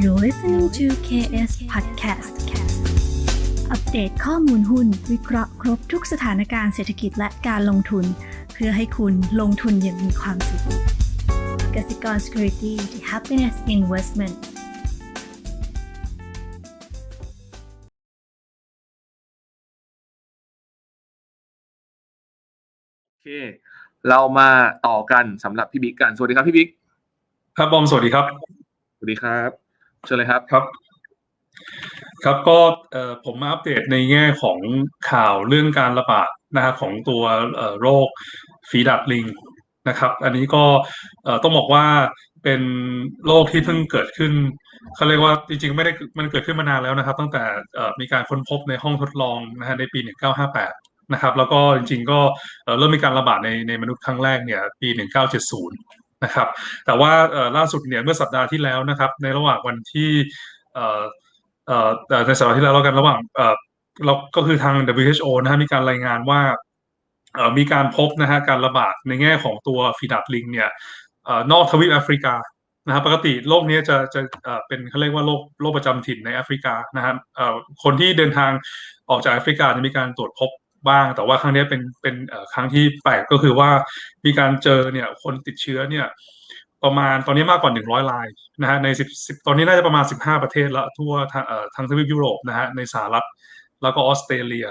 You're listening to KS Podcast อัปเดตข้อมูลหุ้น วิเคราะห์ครบทุกสถานการณ์เศรษฐกิจและการลงทุน เพื่อให้คุณลงทุนอย่างมีความสุขกสิกร Security the Happiness Investment โอเค เรามาต่อกันสำหรับพี่บิ๊กกัน สวัสดีครับพี่บิ๊ก ครับบอมสวัสดีครับ สวัสดีครับ เชิญเลยครับครับ ครับก็ผมมาอัปเดตในแง่ของข่าวเรื่องการระบาดนะครับของตัวโรคฝีดาดลิงนะครับ อันนี้ก็ต้องบอกว่าเป็นโรคที่เพิ่งเกิดขึ้นเขาเรียกว่าจริงๆไม่ได้มันเกิดขึ้นมานานแล้วนะครับ ตั้งแต่มีการค้นพบในห้องทดลองนะฮะในปี 1958 นะครับ แล้วก็จริงๆก็เอ่อเริ่มมีการระบาดในในมนุษย์ครั้งแรกเนี่ยปี 1970 นะครับ แต่ว่าล่าสุดเนี่ยเมื่อสัปดาห์ที่แล้วนะครับ ในระหว่างวันที่ในสัปดาห์ที่แล้วแล้วกันระหว่างเราก็คือทาง WHO นะฮะมีการรายงานว่ามีการพบนะฮะการระบาดในแง่ของตัวฟีดาดลิงเนี่ยอนอกทวีปแอฟริกานะครับปกติโรคนี้จะจะเอ่อเป็นเขาเรียกว่าโรคโรคประจำถิ่นในแอฟริกานะครับคนที่เดินทางออกจากแอฟริกาจะมีการตรวจพบ บ้าง แต่ว่าครั้งนี้เป็นเป็นครั้งที่แปลกก็คือว่ามีการเจอเนี่ยคนติดเชื้อเนี่ยประมาณตอนนี้มากกว่า 100รายนะฮะใน10 10 ตอนนี้น่าจะประมาณ 15 ประเทศละทั่วทางทางทวีปยุโรปนะฮะในสหรัฐแล้วก็ออสเตรเลีย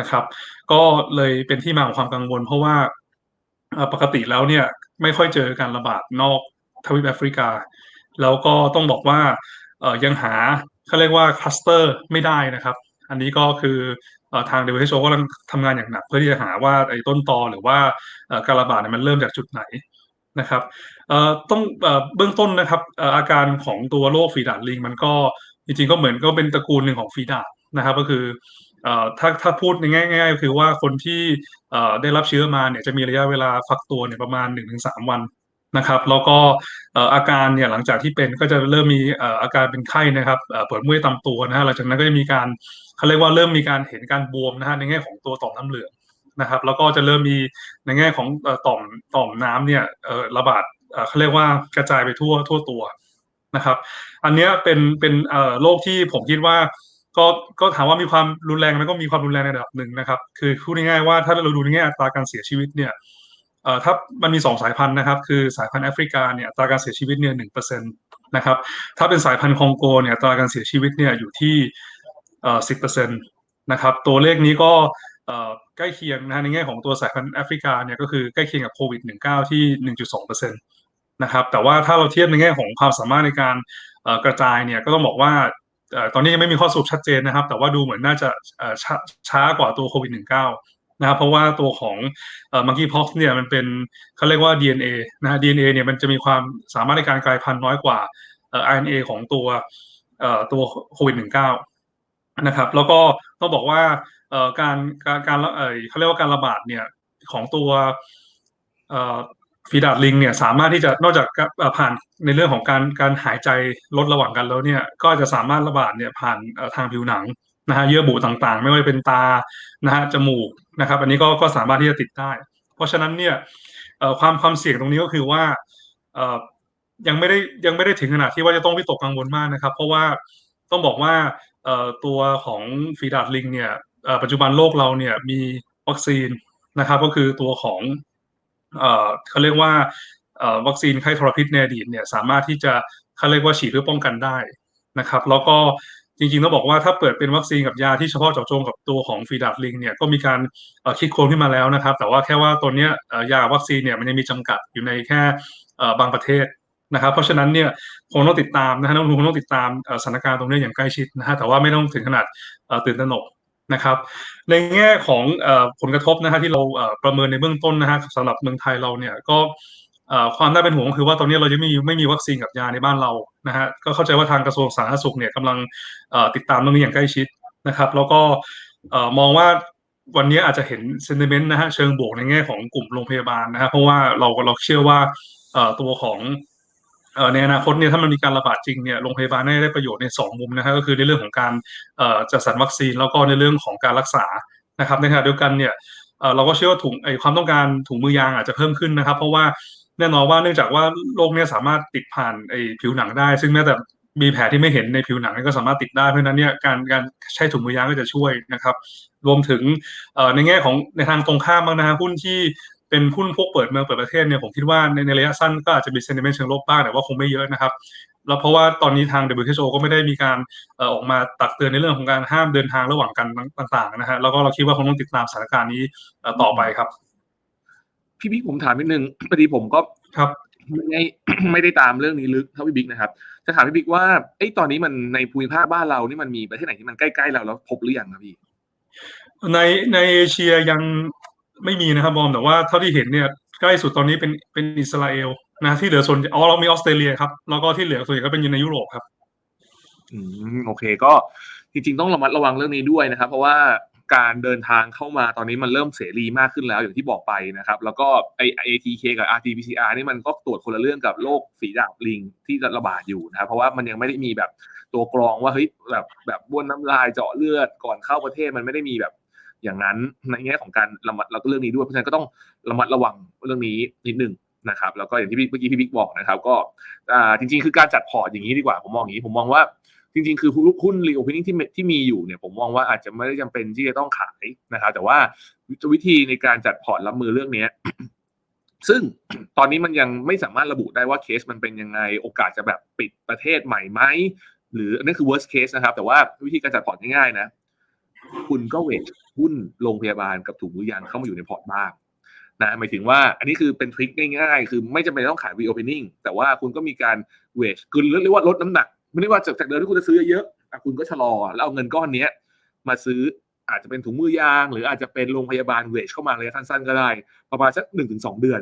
นะครับ ก็เลยเป็นที่มาของความกังวล เพราะว่าปกติแล้วเนี่ยไม่ค่อยเจอการระบาดนอกทวีปแอฟริกา แล้วก็ต้องบอกว่ายังหาเขาเรียกว่าคลัสเตอร์ไม่ได้นะครับ อันนี้ก็คือ ทาง WHO กำลังทำงานอย่างหนัก เพื่อที่จะหาว่าไอ้ต้นตอหรือว่าการระบาดเนี่ยมันเริ่มจากจุดไหนนะครับต้องเบื้องต้นนะครับอาการของตัวโรคฝีดาดลิง มันก็จริงๆก็เหมือนก็เป็นตระกูลหนึ่งของฝีดาดนะครับ ก็คือถ้าถ้าพูดในง่ายๆก็คือว่าคนที่ได้รับเชื้อมาเนี่ยจะมีระยะเวลาฟักตัวเนี่ยประมาณ 1-3 วัน นะครับ แล้วก็อาการเนี่ยหลังจากที่เป็นก็จะเริ่มมีอาการเป็นไข้นะครับเปวดเมื่อยตามตัวนะฮะหลังจากนั้นก็จะมีการเขาเรียกว่าเริ่มมีการเห็นการบวมนะฮะในแง่ของตัวต่อมน้ำเหลืองนะครับ แล้วก็จะเริ่มมีในแง่ของต่อมต่อมน้ำเนี่ยระบาดเขาเรียกว่ากระจายไปทั่วทั่วตัวนะครับ อันเนี้ยเป็นเป็นโรคที่ผมคิดว่าก็ก็ถามว่ามีความรุนแรงมันก็มีความรุนแรงในระดับหนึ่งนะครับ คือพูดง่ายๆว่าถ้าเราดูในแง่อัตราการเสียชีวิตเนี่ย เอ่อถ้ามันมีสองสายพันธุ์นะครับคือสายพันธุ์แอฟริกาเนี่ยตราการเสียชีวิตเนี่ยหนึ่งเปอร์เซ็นต์นะครับถ้าเป็นสายพันธุ์คองโกเนี่ยตราการเสียชีวิตเนี่ยอยู่ที่เอ่อสิบเปอร์เซ็นต์นะครับตัวเลขนี้ก็เอ่อใกล้เคียงนะฮะในแง่ของตัวสายพันธุ์แอฟริกาเนี่ยก็คือใกล้เคียงกับโควิด -19 ที่ 1.2%นะครับแต่ว่าถ้าเราเทียบในแง่ของความสามารถในการเอ่อกระจายเนี่ยก็ต้องบอกว่าตอนนี้ยังไม่มีข้อสรุปชัดเจนนะครับ แต่ว่าดูเหมือนน่าจะช้าช้ากว่าตัวโควิด -19 นะครับเพราะว่าตัวของเอ่อ monkeypox เนี่ยมันเป็นเขาเรียกว่า DNA นะฮะ DNA เนี่ยมันจะมีความสามารถในการกลายพันธุ์น้อยกว่าเอ่อ RNA ของตัวตัวโควิด -19 นะครับ แล้วก็ต้องบอกว่าการการการเขาเรียกว่าการระบาดเนี่ยของตัวฟีดาดลิงเนี่ยสามารถที่จะนอกจากผ่านในเรื่องของการการหายใจลดระหว่างกันแล้วเนี่ยก็จะสามารถระบาดเนี่ยผ่านทางผิวหนัง นะฮะเยื่อบุต่างๆ ไม่ว่าจะเป็นตานะฮะจมูกนะครับ อันนี้ก็ก็สามารถที่จะติดได้ เพราะฉะนั้นเนี่ยความความเสี่ยงตรงนี้ก็คือว่ายังไม่ได้ยังไม่ได้ถึงขนาดที่ว่าจะต้องวิตกกังวลมากนะครับ เพราะว่าต้องบอกว่าตัวของฟีดาดลิงเนี่ยปัจจุบันโลกเราเนี่ยมีวัคซีนนะครับ ก็คือตัวของเขาเรียกว่าวัคซีนไข้ทรพิษในอดีตเนี่ยสามารถที่จะเขาเรียกว่าฉีดเพื่อป้องกันได้นะครับ แล้วก็ จริงๆต้องบอกว่าถ้าเปิดเป็นวัคซีนกับยาที่เฉพาะเจาะจงกับตัวของฟีดาดลิงเนี่ยก็มีการคิดค้นขึ้นมาแล้วนะครับ แต่ว่าแค่ว่าตัวเนี้ยยาวัคซีนเนี่ยมันยังมีจำกัดอยู่ในแค่บางประเทศนะครับ เพราะฉะนั้นเนี่ยคงต้องติดตามนะฮะนักลงทุนคงต้องติดตามสถานการณ์ตรงนี้อย่างใกล้ชิดนะฮะแต่ว่าไม่ต้องถึงขนาดตื่นตระหนกนะครับ ในแง่ของผลกระทบนะฮะที่เราประเมินในเบื้องต้นนะฮะสำหรับเมืองไทยเราเนี่ยก็ ความน่าเป็นห่วงคือว่าตอนนี้เรายังไม่มีไม่มีวัคซีนกับยาในบ้านเรานะฮะก็เข้าใจว่าทางกระทรวงสาธารณสุขเนี่ยกำลังติดตามเรื่องนี้อย่างใกล้ชิดนะครับ แล้วก็มองว่าวันนี้อาจจะเห็นเซนติเมนต์นะฮะเชิงบวกในแง่ของกลุ่มโรงพยาบาลนะฮะเพราะว่าเราเราเชื่อว่าตัวของในอนาคตเนี่ยถ้ามันมีการระบาดจริงเนี่ยโรงพยาบาลได้ประโยชน์ในสองมุมนะฮะก็คือในเรื่องของการจัดสรรวัคซีนแล้วก็ในเรื่องของการรักษานะครับในขณะเดียวกันเนี่ยเอ่อเราก็เชื่อว่าถุงไอความต้องการถุงมือยางอาจจะเพิ่มขึ้นนะครับ เพราะว่า แน่นอนว่าเนื่องจากว่าโรคเนี้สามารถติดผ่านไอผิวหนังได้ ซึ่งแม้แต่มีแผลที่ไม่เห็นในผิวหนังก็สามารถติดได้เพราะนั้นเนี่ยการการใช้ถุงมือยางก็จะช่วยนะครับ รวมถึงในแง่ของในทางตรงข้ามบ้างนะฮะหุ้นที่เป็นหุ้นพวกเปิดเมืองเปิดประเทศเนี่ยผมคิดว่าในในระยะสั้นก็อาจจะมีเซนิเมนต์เชิงลบบ้างแต่ว่าคงไม่เยอะนะครับแล้วเพราะว่าตอนนี้ทาง WHO ก็ไม่ได้มีการออกมาตักเตือนในเรื่องของการห้ามเดินทางระหว่างกันต่าง ๆ นะฮะแล้วก็เราคิดว่าคงต้องติดตามสถานการณ์นี้ต่อไปครับ พี่บิ๊กผมถามนิดนึงพอดีผมก็ครับไม่ได้ไม่ได้ตามเรื่องนี้ลึกเท่าพี่บิ๊กนะครับ จะถามพี่บิ๊กว่าไอ้ตอนนี้มันในภูมิภาคบ้านเรานี่มันมีประเทศไหนที่มันใกล้ๆเราแล้วพบหรือยังครับพี่ ในในเอเชียยังไม่มีนะครับบอมแต่ว่าเท่าที่เห็นเนี่ยใกล้สุดตอนนี้เป็นเป็นอิสราเอลนะที่เหลือส่วนอ๋อเรามีออสเตรเลียครับแล้วก็ที่เหลือส่วนใหญ่ก็เป็นในยุโรปครับ อืมโอเคก็จริงๆต้องระมัดระวังเรื่องนี้ด้วยนะครับ เพราะว่า การเดินทางเข้ามาตอนนี้มันเริ่มเสรีมากขึ้นแล้วอย่างที่บอกไปนะครับ แล้วก็ไอ ATK กับ RT-PCR นี่มันก็ตรวจคนละเรื่องกับโรคฝีดาดลิงที่ระบาดอยู่นะครับเพราะว่ามันยังไม่ได้มีแบบตัวกรองว่าเฮ้ยแบบแบบบ้วนน้ำลายเจาะเลือดก่อนเข้าประเทศมันไม่ได้มีแบบอย่างนั้นในแง่ของการระมัดเราก็เรื่องนี้ด้วยเพราะฉะนั้นก็ต้องระมัดระวังเรื่องนี้นิดนึงนะครับ แล้วก็อย่างที่เมื่อกี้พี่บิ๊กบอกนะครับ ก็จริง ๆ คือการจัดพอร์ตอย่างนี้ดีกว่าผมมองอย่างนี้ผมมองว่า จริงๆ คือหุ้นรีโอเพนนิ่งที่ที่มีอยู่เนี่ยผมมองว่าอาจจะไม่ได้จำเป็นที่จะต้องขายนะครับแต่ว่าวิธีในการจัดพอร์ตรับมือเรื่องนี้ซึ่งตอนนี้มันยังไม่สามารถระบุได้ว่าเคสมันเป็นยังไงโอกาสจะแบบปิดประเทศใหม่ไหมหรือนั่นคือ worst case นะครับ แต่ว่าวิธีการจัดพอร์ตง่ายๆนะ คุณก็เวทหุ้นโรงพยาบาลกับถุงมือยางเข้ามาอยู่ในพอร์ตบ้างนะหมายถึงว่าอันนี้คือเป็นทริคง่ายๆ คือไม่จำเป็นต้องขาย reopening แต่ว่าคุณก็มีการเวทคือเรียกว่าลดน้ำหนัก ไม่ได้ว่าจากจากเดิมที่คุณจะซื้อเยอะๆคุณก็ชะลอแล้วเอาเงินก้อนนี้มาซื้ออาจจะเป็นถุงมือยาง หรืออาจจะเป็นโรงพยาบาลเวชเข้ามาระยะสั้นๆก็ได้ ประมาณสักหนึ่งถึงสองเดือน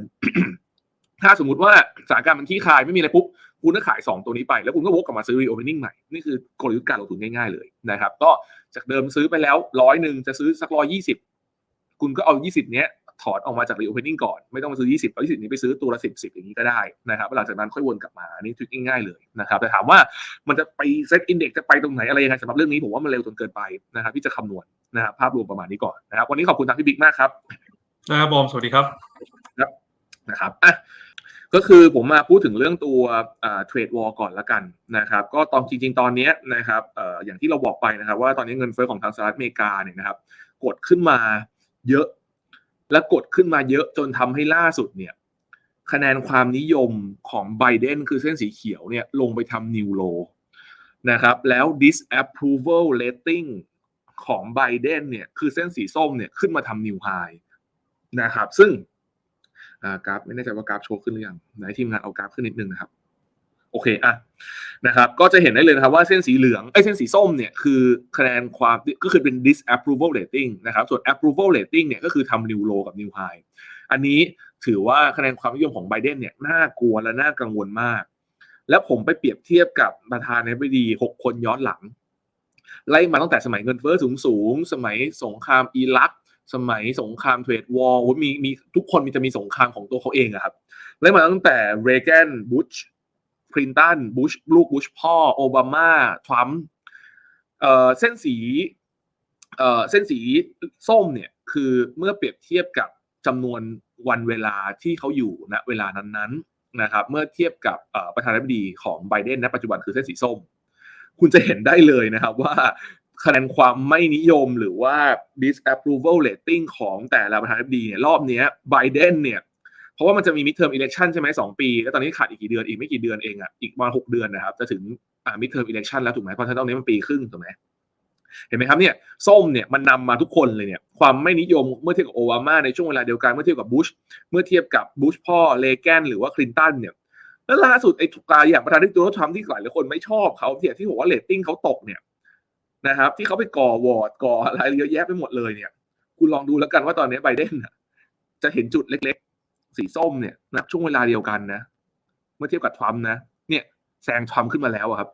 ถ้าสมมติว่าสถานการณ์มันขี้คายไม่มีอะไรปุ๊บคุณก็ขาย 2 ตัวนี้ไป แล้วคุณก็วกกลับมาซื้อ reopening ใหม่ นี่คือกลยุทธ์การลงทุนง่ายๆเลยนะครับ ก็จากเดิมซื้อไปแล้วร้อยหนึ่งจะซื้อสักร้อยยี่สิบคุณก็เอา 20 เนี้ย ถอนออกมาจาก reopening ก่อน ไม่ต้องมาซื้อ 20 เอา 20 นี้ไปซื้อตัวละ 10 10 อย่างนี้ก็ได้นะครับหลังจากนั้นค่อยวนกลับมาอันนี้ทริคง่ายๆเลยนะครับแต่ถามว่ามันจะไปเซตอินเด็กจะไปตรงไหนอะไรยังไงสำหรับเรื่องนี้ผมว่ามันเร็วจนเกินไปนะครับที่จะคำนวณนะครับภาพรวมประมาณนี้ก่อนนะครับวันนี้ขอบคุณทางพี่บิ๊กมากครับนะครับบอมสวัสดีครับครับนะครับอะก็คือผมมาพูดถึงเรื่องตัวเทรดวอลก่อนละกันนะครับ ก็ตอนจริง ๆ ตอนนี้นะครับอย่างที่เราบอกไปนะครับ ว่าตอนนี้เงินเฟ้อของทางสหรัฐอเมริกาเนี่ยนะครับ กดขึ้นมาเยอะ และกดขึ้นมาเยอะจนทำให้ล่าสุดเนี่ยคะแนนความนิยมของไบเดนคือเส้นสีเขียวเนี่ยลงไปทำนิวโลนะครับแล้ว disapproval rating ของไบเดนเนี่ยคือเส้นสีส้มเนี่ยขึ้นมาทำนิวไฮนะครับซึ่งกราฟไม่แน่ใจว่ากราฟโชว์ขึ้นหรือยังไหนทีมงานเอากราฟขึ้นนิดนึงนะครับ โอเคอะนะครับก็จะเห็นได้เลยนะครับว่าเส้นสีเหลืองไอ้เส้นสีส้มเนี่ยคือคะแนนความก็คือเป็น disapproval rating นะครับส่วน approval rating เนี่ยก็คือทำ new low กับ new high อันนี้ถือว่าคะแนนความนิยมของไบเดนเนี่ยน่ากลัวและน่ากังวลมาก แล้วผมไปเปรียบเทียบกับประธานาธิบดีหกคนย้อนหลัง ไล่มาตั้งแต่สมัยเงินเฟ้อสูงๆสมัยสงครามอิรัก สมัยสงครามเทรดวอลมีมีทุกคนมีจะมีสงครามของตัวเขาเองอะครับไล่มาตั้งแต่เรแกนบุช คลินตันบุชลูกบุชพ่อ โอบามาทรัมป์เส้นสีเอ่อเส้นสีส้มเนี่ยคือเมื่อเปรียบเทียบกับจำนวนวันเวลาที่เขาอยู่ณเวลานั้นๆนะครับเมื่อเทียบกับประธานาธิบดีของไบเดนณปัจจุบันคือเส้นสีส้ม คุณจะเห็นได้เลยนะครับว่าคะแนนความไม่นิยมหรือว่า disapproval rating ของแต่ละประธานาธิบดีเนี่ยรอบนี้ไบเดนเนี่ย เพราะว่ามันจะมี midterm election ใช่ไหมสองปี แล้วตอนนี้ขาดอีกกี่เดือนอีกไม่กี่เดือนเองอะอีกประมาณหกเดือนนะครับจะถึงอ่า midterm election แล้วถูกไหมเพราะฉะนั้นตอนนี้มันปีครึ่งถูกไหมเห็นไหมครับเนี่ยส้มเนี่ยมันนำมาทุกคนเลยเนี่ยความไม่นิยมเมื่อเทียบกับโอบามาในช่วงเวลาเดียวกันเมื่อเทียบกับบุชเมื่อเทียบกับบุชพ่อเลแกนหรือว่าคลินตันเนี่ยแล้วล่าสุดไอ้กายอย่างประธานาธิบดีโดนัลด์ทรัมป์ที่หลายหลายคนไม่ชอบเขาที่ที่บอกว่าเรตติ้งเขาตกเนี่ยนะครับ ที่เขาไปก่อวอร์ดก่ออะไรเยอะแยะไปหมดเลยเนี่ย คุณลองดูแล้วกันว่าตอนนี้ไบเดนจะเห็นจุดเล็ก สีส้มเนี่ยนะช่วงเวลาเดียวกันนะ เมื่อเทียบกับทรัมป์นะ เนี่ยแซงทรัมป์ขึ้นมาแล้วครับ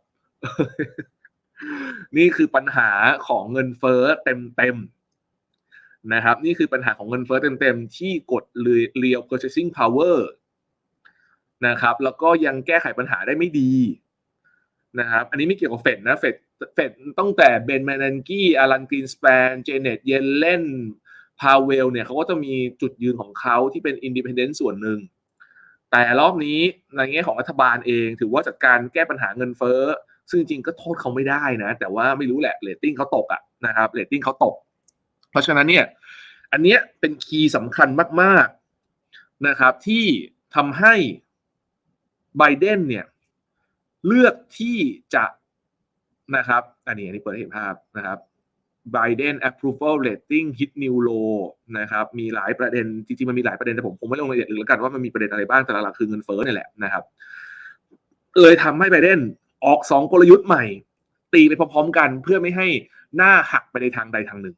นี่คือปัญหาของเงินเฟ้อเต็มๆนะครับ นี่คือปัญหาของเงินเฟ้อเต็มๆ ที่กด real purchasing power นะครับ แล้วก็ยังแก้ไขปัญหาได้ไม่ดีนะครับ อันนี้ไม่เกี่ยวกับเฟดนะเฟดเฟดตั้งแต่เบนแมนนกี้อารันกรีนสแปน เจเน็ตเยนเล่น พาเวลเนี่ยเขาก็จะมีจุดยืนของเขาที่เป็นอินดิพเดนต์ส่วนหนึ่ง แต่รอบนี้ในแง่ของรัฐบาลเอง ถือว่าจัดการแก้ปัญหาเงินเฟ้อ ซึ่งจริงก็โทษเขาไม่ได้นะ แต่ว่าไม่รู้แหละเรตติ้งเขาตกอะนะครับเรตติ้งเขาตก เพราะฉะนั้นเนี่ยอันเนี้ยเป็นคีย์สำคัญมากๆนะครับที่ทำให้ไบเดนเนี่ยเลือกที่จะนะครับ อันนี้อันนี้เปิดให้เห็นภาพนะครับ Biden approval rating hit new low นะครับ มีหลายประเด็น จริงๆ มันมีหลายประเด็น แต่ผมคงไม่ลงรายละเอียดแล้วกันว่ามันมีประเด็นอะไรบ้างแต่หลักๆคือเงินเฟ้อเนี่ยแหละนะครับ เลยทำให้ไบเดนออกสองกลยุทธ์ใหม่ ตีไปพร้อมๆกันเพื่อไม่ให้หน้าหักไปในทางใดทางหนึ่ง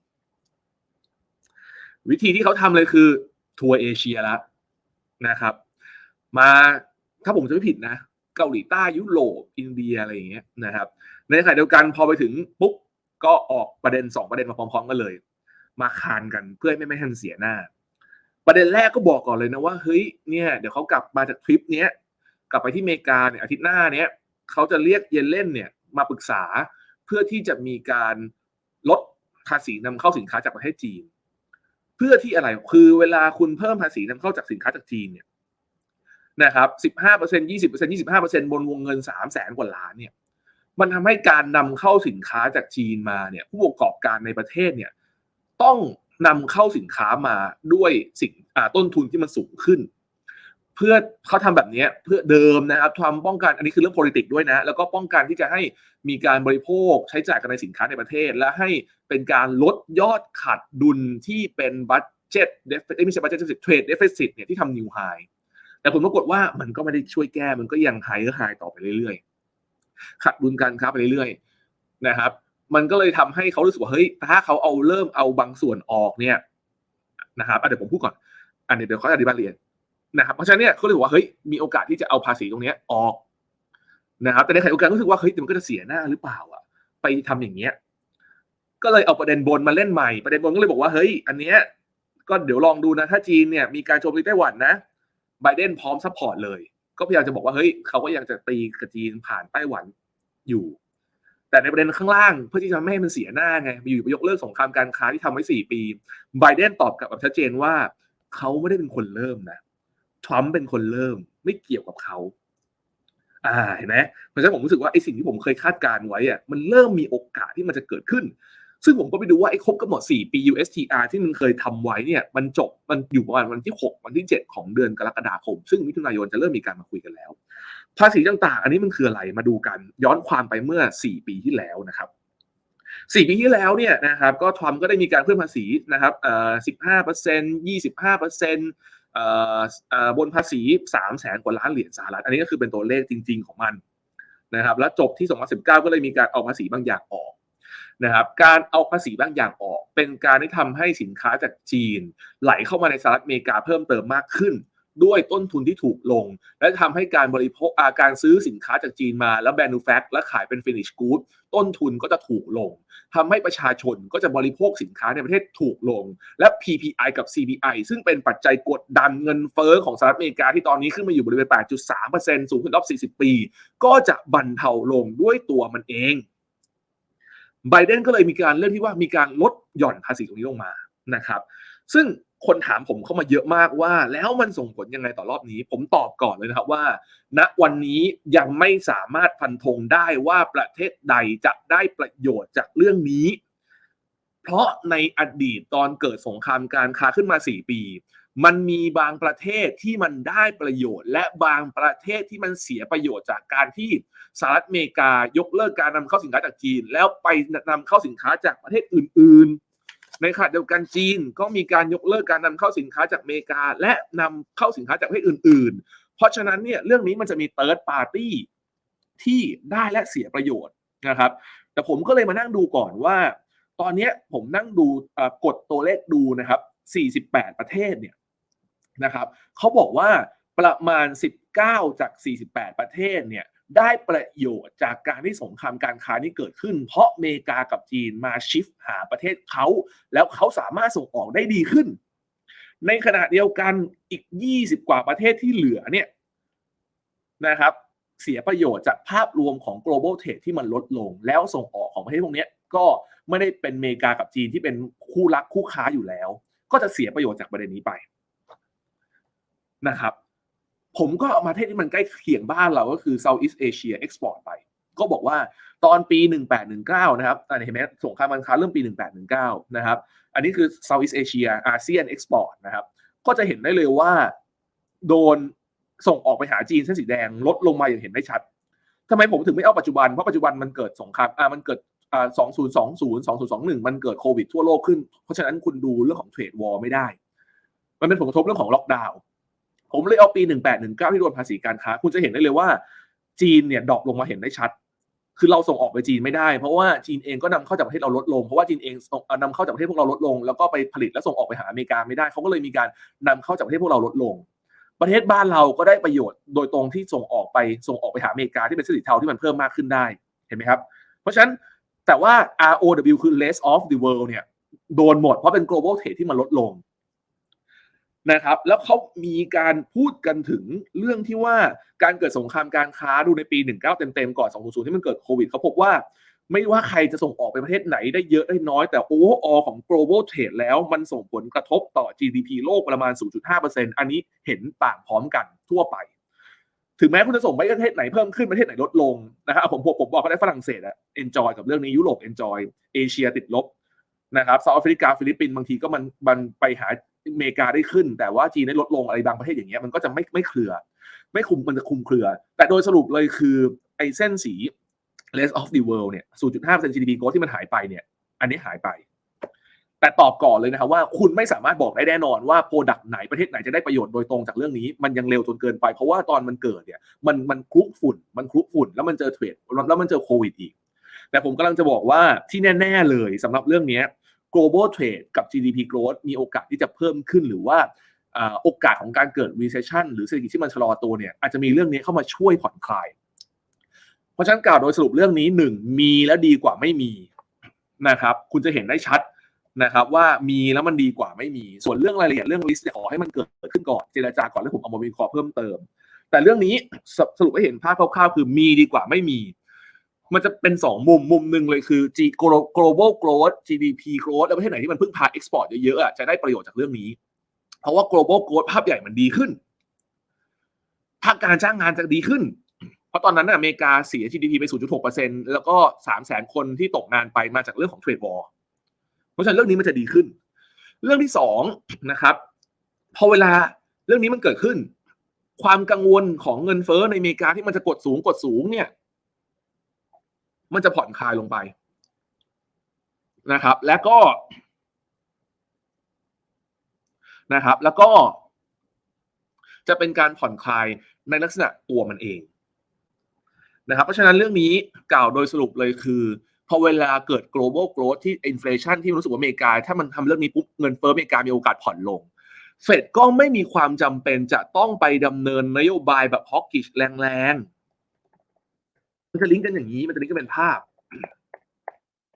วิธีที่เขาทำเลยคือ ทัวร์เอเชียแล้วนะครับ มาถ้าผมจะไม่ผิดนะ เกาหลีใต้ยุโรปอินเดียอะไรอย่างเงี้ยนะครับ ในขณะเดียวกันพอไปถึงปุ๊บ ก็ออกประเด็นสองประเด็นมาพร้อม ๆกันเลย มาคานกันเพื่อไม่ไม่ให้มันเสียหน้า ประเด็นแรกก็บอกก่อนเลยนะว่าเฮ้ยเนี่ยเดี๋ยวเขากลับมาจากทริปเนี้ยกลับไปที่อเมริกาเนี่ยอาทิตย์หน้าเนี้ยเขาจะเรียกเยนเล่นเนี่ยมาปรึกษาเพื่อที่จะมีการลดภาษีนำเข้าสินค้าจากประเทศจีน เพื่อที่อะไรคือเวลาคุณเพิ่มภาษีนำเข้าจากสินค้าจากจีนเนี่ยนะครับสิบห้าเปอร์เซ็นยี่สิบเปอร์เซ็นยี่สิบห้าเปอร์เซ็นบนวงเงินสามแสนกว่าล้านเนี่ย มันทำให้การนำเข้าสินค้าจากจีนมาเนี่ยผู้ประกอบการในประเทศเนี่ยต้องนำเข้าสินค้ามาด้วยสิ่งต้นทุนที่มันสูงขึ้น เพื่อเขาทำแบบนี้เพื่อเดิมนะครับทำป้องกันอันนี้คือเรื่อง politics ด้วยนะ แล้วก็ป้องกันที่จะให้มีการบริโภคใช้จ่ายกันในสินค้าในประเทศ และให้เป็นการลดยอดขาดดุลที่เป็นบัตเจ็ตเดฟไม่ใช่บัตเจ็ตเดฟเทรดเดฟเฟซิตเนี่ยที่ทำนิวไฮแต่ผลปรากฏว่ามันก็ไม่ได้ช่วยแก้มันก็ยังไฮเออร์ไฮต่อไปเรื่อยๆ ขาดดุลการค้าไปเรื่อยๆนะครับ มันก็เลยทำให้เขารู้สึกว่าเฮ้ยถ้าเขาเอาเริ่มเอาบางส่วนออกเนี่ยนะครับเดี๋ยวผมพูดก่อน อันนี้เดี๋ยวเขาอธิบายเรียนนะครับเพราะฉะนั้นเนี่ยเขาเลยบอกว่าเฮ้ยมีโอกาสที่จะเอาภาษีตรงนี้ออกนะครับ แต่ในขณะเดียวกันรู้สึกว่าเฮ้ยมันก็จะเสียหน้าหรือเปล่าอะไปทำอย่างเงี้ยก็เลยเอาประเด็นบนมาเล่นใหม่ประเด็นบนก็เลยบอกว่าเฮ้ย อันเนี้ยก็เดี๋ยวลองดูนะ ถ้าจีนเนี่ยมีการโจมตีไต้หวันนะไบเดนพร้อมซัพพอร์ตเลย ก็พยายามจะบอกว่าเฮ้ยเขาก็ยังจะตีกับจีนผ่านไต้หวันอยู่ แต่ในประเด็นข้างล่างเพื่อที่จะไม่ให้มันเสียหน้าไงอยู่ยกเลิกสงครามการค้าที่ทำไว้สี่ปีไบเดนตอบกลับแบบชัดเจนว่าเขาไม่ได้เป็นคนเริ่มนะทรัมป์เป็นคนเริ่มไม่เกี่ยวกับเขาอ่าเห็นไหมเพราะฉะนั้นผมรู้สึกว่าไอ้สิ่งที่ผมเคยคาดการไว้อะมันเริ่มมีโอกาสที่มันจะเกิดขึ้น ซึ่งผมก็ไปดูว่าไอ้ครบกำหนด 4 ปี USTR ที่มันเคยทำไว้เนี่ยมันจบมันอยู่ประมาณวันที่ 6 วันที่ 7 ของเดือนกรกฎาคม ซึ่งมิถุนายนจะเริ่มมีการมาคุยกันแล้ว ภาษีต่างๆ อันนี้มันคืออะไรมาดูกันย้อนความไปเมื่อ 4 ปีที่แล้วนะครับ4ปีที่แล้วเนี่ยนะครับก็ทรัมป์ก็ได้มีการเพิ่มภาษีนะครับเอ่อ15เปอร์เซ็นต์25เปอร์เซ็นต์บนภาษี3 0 0แสนกว่าล้านเหรียญสหรัฐ อันนี้ก็คือเป็นตัวเลขจริง ๆ ของมันนะครับแล้วจบที่ 2019 ก็เลยมีการเอาภาษีบางอย่างออก นะครับการเอาภาษีบางอย่างออก เป็นการที่ทำให้สินค้าจากจีน ไหลเข้ามาในสหรัฐอเมริกาเพิ่มเติมมากขึ้น ด้วยต้นทุนที่ถูกลง และทำให้การบริโภคอาการซื้อสินค้าจากจีนมา แล้วแบรนูแฟกและขายเป็นฟินิชกู๊ดต้นทุนก็จะถูกลงทำให้ประชาชนก็จะบริโภคสินค้าในประเทศถูกลง และ PPI กับ CPI ซึ่งเป็นปัจจัยกดดันเงินเฟอ้อของสหรัฐอเมริกาที่ตอนนี้ขึ้นมาอยู่บริเวณ 8.3%สูงขึ้นรอบ 40 ปี ก็จะบรรเทาลงด้วยตัวมันเอง ไบเดนก็เลยมีการเลือกที่ว่ามีการลดหย่อนภาษีตรงนี้ลงมานะครับ ซึ่งคนถามผมเข้ามาเยอะมากว่า แล้วมันส่งผลยังไงต่อรอบนี้ ผมตอบก่อนเลยนะครับว่า ณวันนี้ยังไม่สามารถฟันธงได้ว่าประเทศใดจะได้ประโยชน์จากเรื่องนี้ เพราะในอดีตตอนเกิดสงครามการค้าขึ้นมา 4 ปี มันมีบางประเทศที่มันได้ประโยชน์ และบางประเทศที่มันเสียประโยชน์จากการที่สหรัฐอเมริกายกเลิกการนำเข้าสินค้าจากจีน แล้วไปนำเข้าสินค้าจากประเทศอื่น ๆ ในขณะเดียวกันจีนก็มีการยกเลิกการนำเข้าสินค้าจากอเมริกา และนำเข้าสินค้าจากประเทศอื่น ๆ เพราะฉะนั้นเนี่ยเรื่องนี้มันจะมีเติร์ดปาร์ตี้ที่ได้และเสียประโยชน์นะครับ แต่ผมก็เลยมานั่งดูก่อนว่า ตอนนี้ผมนั่งดูกดตัวเลขดูนะครับ 48 ประเทศเนี่ย นะครับเขาบอกว่าประมาณ 19 จาก 48 ประเทศเนี่ยได้ประโยชน์จากการที่สงครามการค้านี้เกิดขึ้น เพราะอเมริกากับจีนมาชิฟหาประเทศเขา แล้วเขาสามารถส่งออกได้ดีขึ้น ในขณะเดียวกันอีก 20 กว่าประเทศที่เหลือเนี่ยนะครับเสียประโยชน์จากภาพรวมของ global trade ที่มันลดลง แล้วส่งออกของประเทศพวกนี้ก็ไม่ได้เป็นอเมริกากับจีนที่เป็นคู่รักคู่ค้าอยู่แล้ว ก็จะเสียประโยชน์จากประเด็นนี้ไป นะครับ ผมก็เอามาประเทศที่มันใกล้เคียงบ้านเราก็คือ Southeast Asia Export ไป ก็บอกว่าตอนปี 1819 นะครับอ่าเห็นไหมสงครามการค้าเริ่มปี 1819 นะครับ อันนี้คือ Southeast Asia ASEAN Export นะครับ ก็จะเห็นได้เลยว่าโดนส่งออกไปหาจีนเส้นสีแดงลดลงมาอย่างเห็นได้ชัดทำไมผมถึงไม่เอาปัจจุบัน เพราะปัจจุบันมันเกิดสงครามอ่ามันเกิดอ่า2020 2021 มันเกิดโควิดทั่วโลกขึ้น เพราะฉะนั้นคุณดูเรื่องของเทรดวอลไม่ได้ มันเป็นผลกระทบเรื่องของล็อกดาวน์ ผมเลยเอาปี 1819 ที่โดนภาษีการค้า คุณจะเห็นได้เลยว่า จีนเนี่ยดรอปลงมาเห็นได้ชัด คือเราส่งออกไปจีนไม่ได้ เพราะว่าจีนเองก็นำเข้าจากประเทศเราลดลง เพราะว่าจีนเองส่งเอ่อนำเข้าจากประเทศพวกเราลดลง แล้วก็ไปผลิตและส่งออกไปหาอเมริกาไม่ได้ เขาก็เลยมีการนำเข้าจากประเทศพวกเราลดลง ประเทศบ้านเราก็ได้ประโยชน์ โดยตรงที่ส่งออกไปส่งออกไปหาอเมริกาที่เป็นเศรษฐกิจเทาที่มันเพิ่มมากขึ้นได้ เห็นไหมครับ เพราะฉะนั้นแต่ว่า ROW คือ rest of the world เนี่ยโดนหมดเพราะเป็น global trade ที่มันลดลง นะครับ แล้วเขามีการพูดกันถึงเรื่องที่ว่าการเกิดสงครามการค้าดูในปี 19 เต็มๆ ก่อน 2020 ที่มันเกิดโควิดเขาพบว่า ไม่ว่าใครจะส่งออกไปประเทศไหนได้เยอะได้น้อย แต่ overall ของ global trade แล้วมันส่งผลกระทบต่อ GDP โลกประมาณ 0.5%อันนี้เห็นต่างพร้อมกันทั่วไป ถึงแม้คุณจะส่งไปประเทศไหนเพิ่มขึ้นประเทศไหนลดลงนะครับผมผมผมบอกก็ได้ฝรั่งเศสอะ enjoy กับเรื่องนี้ยุโรป enjoy เอเชียติดลบนะครับเซาท์แอฟริกาฟิลิปปินส์บางทีก็มันมันไปหา อเมริกาได้ขึ้น แต่ว่าจีนได้ลดลงอะไรบางประเทศอย่างเงี้ยมันก็จะไม่ไม่เคลือ ไม่คุมมันจะคุมเครือ แต่โดยสรุปเลยคือไอ้เส้นสี rest of the world เนี่ย 0.5% GDP growth ที่มันหายไปเนี่ย อันนี้หายไป แต่ตอบก่อนเลยนะครับว่าคุณไม่สามารถบอกได้แน่นอนว่าโปรดักต์ไหนประเทศไหนจะได้ประโยชน์โดยตรงจากเรื่องนี้ มันยังเร็วจนเกินไป เพราะว่าตอนมันเกิดเนี่ย มันมันคลุกฝุ่น มันคลุกฝุ่น แล้วมันเจอเทรดแล้วมันเจอโควิดอีก แต่ผมกำลังจะบอกว่าที่แน่ ๆ เลยสำหรับเรื่องเนี้ย global trade กับ GDP growth มีโอกาสที่จะเพิ่มขึ้นหรือว่าโอกาสของการเกิด recession หรือเศรษฐกิจที่มันชะลอตัวเนี่ยอาจจะมีเรื่องนี้เข้ามาช่วยผ่อนคลาย เพราะฉะนั้นกล่าวโดยสรุปเรื่องนี้หนึ่งมีแล้วดีกว่าไม่มีนะครับคุณจะเห็นได้ชัดนะครับว่ามีแล้วมันดีกว่าไม่มี ส่วนเรื่องรายละเอียดเรื่อง risk เนี่ยขอให้มันเกิดขึ้นก่อนเจรจาก่อนแล้วผมเอามาวิเคราะห์เพิ่มเติม แต่เรื่องนี้สสรุปให้เห็นภาพคร่าวๆคือมีดีกว่าไม่มี มันจะเป็นสองมุมมุมหนึ่งเลยคือ G global growth GDP growth แล้วประเทศไหนที่มันพึ่งพา export เยอะๆจะได้ประโยชน์จากเรื่องนี้ เพราะว่า global growth ภาพใหญ่มันดีขึ้น ภาคการจ้างงานจะดีขึ้น เพราะตอนนั้นอเมริกาเสีย GDP ไป 0.6%แล้วก็ 300,000 คนที่ตกงานไปมาจากเรื่องของ trade war เพราะฉะนั้นเรื่องนี้มันจะดีขึ้น เรื่องที่สองนะครับพอเวลาเรื่องนี้มันเกิดขึ้น ความกังวลของเงินเฟ้อในอเมริกาที่มันจะกดสูงกดสูงเนี่ย มันจะผ่อนคลายลงไปนะครับ แล้วก็นะครับ แล้วก็ จะเป็นการผ่อนคลายในลักษณะตัวมันเองนะครับ เพราะฉะนั้นเรื่องนี้กล่าวโดยสรุปเลยคือพอเวลาเกิด global growth ที่ inflation ที่รู้สึกว่าอเมริกา ถ้ามันทำเรื่องนี้ปุ๊บเงินเฟ้ออเมริกามีโอกาสผ่อนลง เฟดก็ไม่มีความจำเป็นจะต้องไปดำเนินนโยบายแบบฮอกกิชแรงๆ มันจะลิงก์กันอย่างนี้ มันจะลิงก์กันเป็นภาพ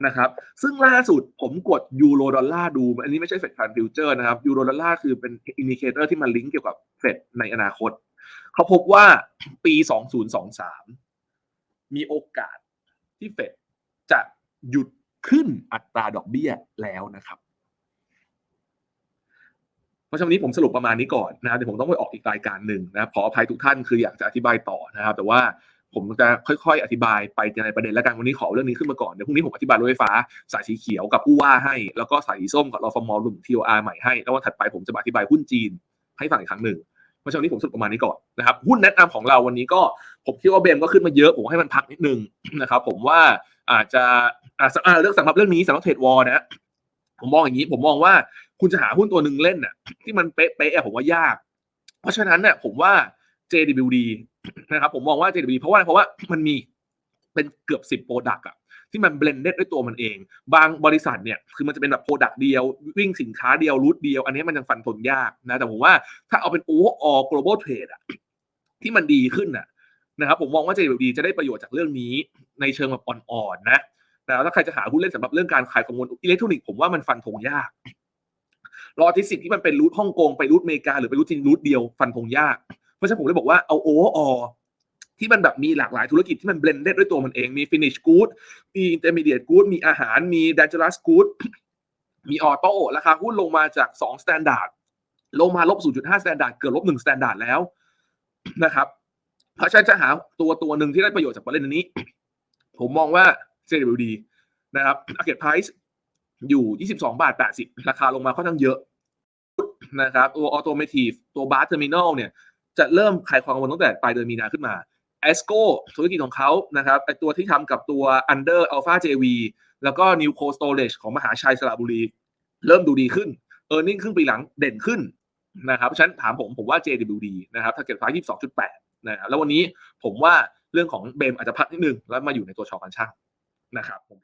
นะครับ ซึ่งล่าสุดผมกดยูโรดอลลาร์ดู อันนี้ไม่ใช่เฟดฟันฟิวเจอร์นะครับยูโรดอลลาร์คือเป็นอินดิเคเตอร์ที่มันลิงก์เกี่ยวกับเฟดในอนาคต เขาพบว่าปี 2023 มีโอกาสที่เฟดจะหยุดขึ้นอัตราดอกเบี้ยแล้วนะครับ เพราะฉะนั้นนี้ผมสรุปประมาณนี้ก่อนนะครับเดี๋ยวผมต้องไปออกอีกรายการหนึ่งนะครับขออภัยทุกท่านคืออยากจะอธิบายต่อนะครับ แต่ว่า ผมจะค่อยๆ อธิบายไปในประเด็นแล้วกันวันนี้ขอเรื่องนี้ขึ้นมาก่อนเดี๋ยวพรุ่งนี้ผมอธิบายรถไฟฟ้าสายสีเขียวกับผู้ว่าให้ แล้วก็สายสีส้มกับรอฟมรวมถึง TOR ใหม่ให้แล้ววันถัดไปผมจะมาอธิบายหุ้นจีนให้ฟังอีกครั้งหนึ่งเพราะฉะนั้นวันนี้ผมสรุปประมาณนี้ก่อนนะครับหุ้นแนะนำของเราวันนี้ก็ผมคิดว่าเบมก็ขึ้นมาเยอะผมให้มันพักนิดนึงนะครับผมว่าอาจจะอ่าเรื่องสำหรับเรื่องนี้สำหรับเทรดวอลนะผมมองอย่างนี้ผมมองว่าคุณจะหาหุ้นตัวหนึ่งเล่นน่ะที่มันเป๊ะๆผมว่ายาก เพราะฉะนั้นเนี่ยผมว่า JWD นะครับผมมองว่า JWD เพราะว่าเพราะว่ามันมีเป็นเกือบสิบโปรดักต์อะที่มันเบลนเดด้วยตัวมันเอง บางบริษัทเนี่ยคือมันจะเป็นแบบโปรดักต์เดียว วิ่งสินค้าเดียวรูทเดียว อันนี้มันยังฟันธงยากนะแต่ผมว่าถ้าเอาเป็น overall global trade อะที่มันดีขึ้นน่ะนะครับผมมองว่า JWD จะได้ประโยชน์จากเรื่องนี้ในเชิงแบบอ่อนๆนะแล้วถ้าใครจะหาหุ้นเล่นสำหรับเรื่องการขายของมวลอิเล็กทรอนิกส์ผมว่ามันฟันธงยากรอทิสิกที่มันเป็นรูทฮ่องกงไปรูทอเมริกาหรือไปรูทจีนรูทเดียวฟันธงยาก เพราะฉะนั้นผมเลยบอกว่าเอาโออที่มันแบบมีหลากหลายธุรกิจที่มันเบลนเดด้วยตัวมันเอง มีฟินิชกู๊ดมีอินเตอร์มีเดียตกู๊ดมีอาหาร มีดันเจอรัสกู๊ดมีออโต้ราคาหุ้นลงมาจาก2 s t ต n d า r d ลงมาลบ 0.5 s t ต n d า r d เกือบลบ1 s t ต n d า r d แล้วนะครับเพราะฉะนั้นจะหาตัวตัวหนึ่งที่ได้ประโยชน์จากประเด็นนี้ ผมมองว่า JWD นะครับ market price อยู่ 22 บาท 80 ราคาลงมาค่อนข้างเยอะนะครับ ตัว automotive ตัว bar terminal เนี่ย จะเริ่มขายความกังวลตั้งแต่ปลายเดือนมีนาขึ้นมา e s c o ธุรกิจของเขานะครับไอตัวที่ทำกับตัว Under Alpha JV แล้วก็ New Co Storage ของมหาชัยสระบุรี เริ่มดูดีขึ้น e a r n i n g ครึ่งปีหลังเด่นขึ้นนะครับฉะนั้นถามผมผมว่า JWD นะครับ target price 22.8นะครับแล้ววันนี้ผมว่าเรื่องของเบมอาจจะพักนิดนึงแล้วมาอยู่ในตัวชอกันช่างนะครับผม